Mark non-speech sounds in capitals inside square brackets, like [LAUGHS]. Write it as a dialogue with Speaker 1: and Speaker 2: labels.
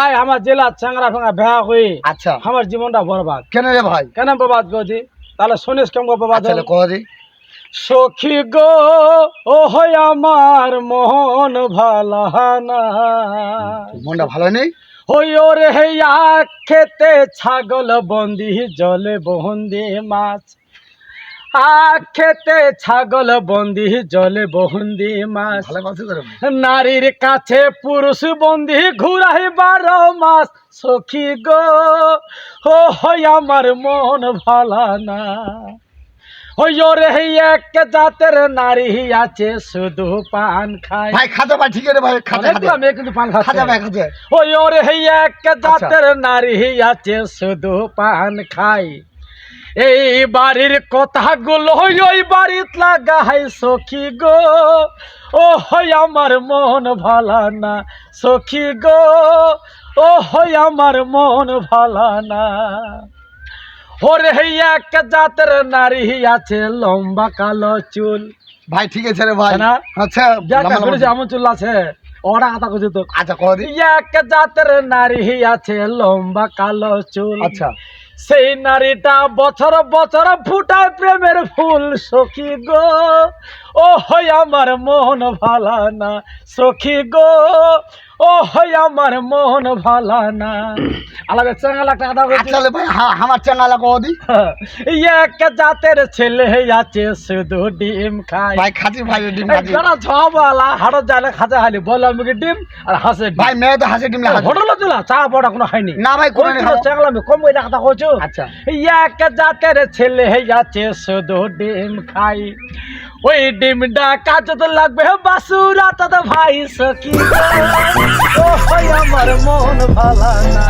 Speaker 1: ভাই আমার জেলা চাংরা ফাঙ্গা ভেয়া হয়ে
Speaker 2: আচ্ছা।
Speaker 1: আমার জীবনটা বরবাদ।
Speaker 2: কেন রে ভাই?
Speaker 1: কেন বরবাদ করছি তাহলে শুনিস কেমন বরবাদ
Speaker 2: আচ্ছা
Speaker 1: হলো?
Speaker 2: কহ দি
Speaker 1: সখী গো ও হয় আমার মোহন ভালানা
Speaker 2: মনটা ভালো নেই?
Speaker 1: ওই ওরে হেয়া খেতে ছাগল বন্দি জলে বন্দি মাছ। খেতে ছাগল বন্দি জলে বন্দি মাছ।
Speaker 2: ভালো
Speaker 1: নারীর কাছে পুরুষ বন্দি ঘুরাই বারো মাস। সখী গো ও হয় আমার মন ভালা না। ওই ওরে এক জাতের নারী আছে শুধু পান খায়।
Speaker 2: ভাই খাতে ভাই ঠিক আছে ভাই খাতে খাতে।
Speaker 1: অনেকগুলো কিন্তু পান
Speaker 2: খাতে ভাই খাতে।
Speaker 1: ওই ওরে এক জাতের নারী আছে শুধু পান খায়। এই বাড়ির কথাগুলো ওই বাড়িত লাগাই সখী গো। ও হই আমার মন ভালা না সখী গো। ও হই আমার মন ভালা না। ওরে এক জাতের নারী আছে লম্বা কালো চুল।
Speaker 2: ভাই ঠিক আছে রে ভাই।
Speaker 1: না?
Speaker 2: আচ্ছা
Speaker 1: যেমন চুল। আছে। ওরা কথা করছে তো।
Speaker 2: আচ্ছা দি।
Speaker 1: এক জাতের নারী আছে লম্বা কালো চুল।
Speaker 2: আচ্ছা।
Speaker 1: সেই নারীটা বছর বছর ফুটায় প্রেমের ফুল সখী গো। হয় আমার মন ভালা না সখী গো। ও হয় আমার মন ভালা না [CLEARS THROAT] আলাদা চাঙ্গালা কথা
Speaker 2: আচ্ছা লে ভাই হ্যাঁ আমার চ্যানেল কহ দি [LAUGHS]
Speaker 1: এক জাতের ছেলে আছে শুধু ডিম খায়।
Speaker 2: ভাই খাচ্ছি ভাই ডিম খাচ্ছি
Speaker 1: যারা ছবালা হাড় জালে খাজা হালি বলে আমাকে ডিম আর হাসে
Speaker 2: ভাই মেয়ে তো হাসি ডিম লাগা
Speaker 1: হোটেলে দিলা চা বড়া কোনো খাইনি
Speaker 2: না ভাই কোনো খাব।
Speaker 1: আমি কম ওই কথা কইছো?
Speaker 2: আচ্ছা।
Speaker 1: এক জাতের ছেলে আছে শুধু ডিম খাই ওই ডিমটা কাজতে লাগবে বাসুরা তো ভাই সখী। আমার মন ভালা না